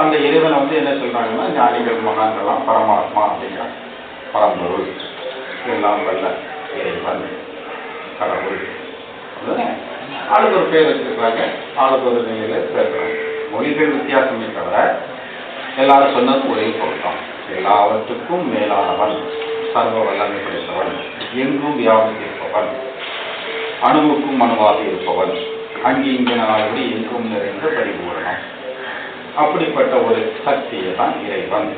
அந்த இறைவனை வந்து என்ன சொல்றாங்கன்னா ஞானிகள் மகான்கள்லாம் பரமாத்மா அப்படிங்கிறாங்க. பரம்பொருள். எல்லாம் வல்ல இறைவன் கடவுள். அப்படிதானே ஆளுக்கு ஒரு பேர் வச்சிருக்கிறாங்க. ஆளுக்கு ஒரு நிலையில பேசுறாங்க மொழிகள் வித்தியாசமே தவிர எல்லாரும் சொன்னது ஒரே பொருத்தம். எல்லாவற்றுக்கும் மேலானவன் சர்வ வல்லமை படைத்தவன் எங்கும் வியாபித்திருப்பவன் அணுவுக்கும் அணுவாக இருப்பவன் அங்கே இங்கே நாளபடி எங்கும் நிறைந்த பரிபூரணம் அப்படிப்பட்ட ஒரு சக்தியை தான் இறைவன்.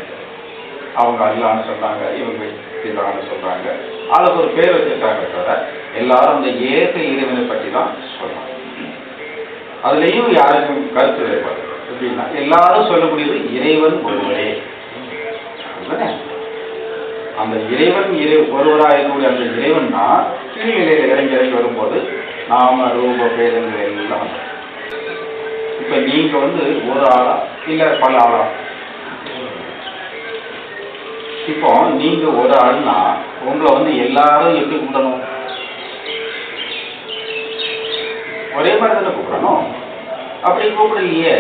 அவங்க அல்லான்னு சொல்றாங்க இவங்க சிவரான்னு சொல்றாங்க. அதுக்கு ஒரு பேர் வச்சிருக்காங்க தவிர எல்லாரும் அந்த ஏக இறைவனை பற்றி தான் சொல்றாங்க. அதுலேயும் யாருக்கும் கருத்து வேறுபாடு எப்படின்னா எல்லாரும் சொல்லக்கூடியது இறைவன் ஒருவரே. அந்த இறைவன் இறை ஒருவராக இருக்கக்கூடிய அந்த இறைவன் தான் கீழ்நிலையில் இறங்கி இறங்கி வரும்போது நாம ரூப பேதங்கள் எல்லாம் இப்ப நீங்க வந்து ஒரு ஆளா இல்ல பல ஆளா? இப்போ நீங்க ஒரு ஆள்னா உங்களை வந்து எல்லாரும் எப்படி கூப்பிடணும் ஒரே மாதிரி தானே கூப்பிடணும்? அப்படி கூப்பிடலையே.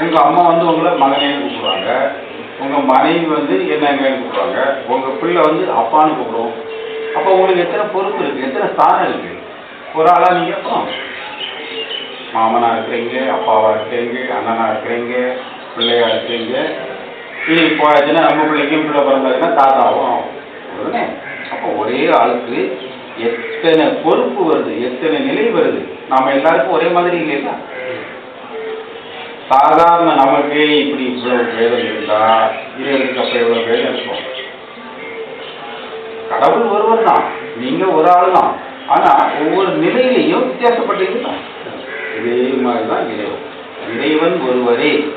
உங்க அம்மா வந்து உங்களை மகனேன்னு கூப்பிடுவாங்க. உங்க மனைவி வந்து என்னங்கன்னு கூப்பிடுவாங்க. உங்க பிள்ளை வந்து அப்பான்னு கூப்பிடுவோம் அப்போ உங்களுக்கு எத்தனை பொறுப்பு இருக்கு? எத்தனை ஸ்தானம் இருக்கு? ஒரு ஆளா நீங்க மாமனா இருக்கிறீங்க அப்பாவா இருக்கிறீங்க அண்ணனா இருக்கிறீங்க பிள்ளையா இருக்கிறீங்க. இது போயாச்சுன்னா நம்ம பிள்ளைக்கும் பிள்ளை பிறந்தாச்சுன்னா தாத்தாவும் அப்போ ஒரே ஆளுக்கு எத்தனை பொறுப்பு வருது எத்தனை நிலை வருது? நாம எல்லாருக்கும் ஒரே மாதிரி இல்லையா? சாதாரண நமக்கே இப்படி இவ்வளவு வேதம் இருந்தா இறைவனுக்கு அப்ப எவ்வளவு வேதம் இருக்கும் கடவுள் ஒருவர் தான் நீங்க ஒரு ஆள் தான் ஆனா ஒவ்வொரு நிலையிலையும் வித்தியாசப்பட்டு இருந்தான் இதே மாதிரிதான் இறைவன். இறைவன் ஒருவரே.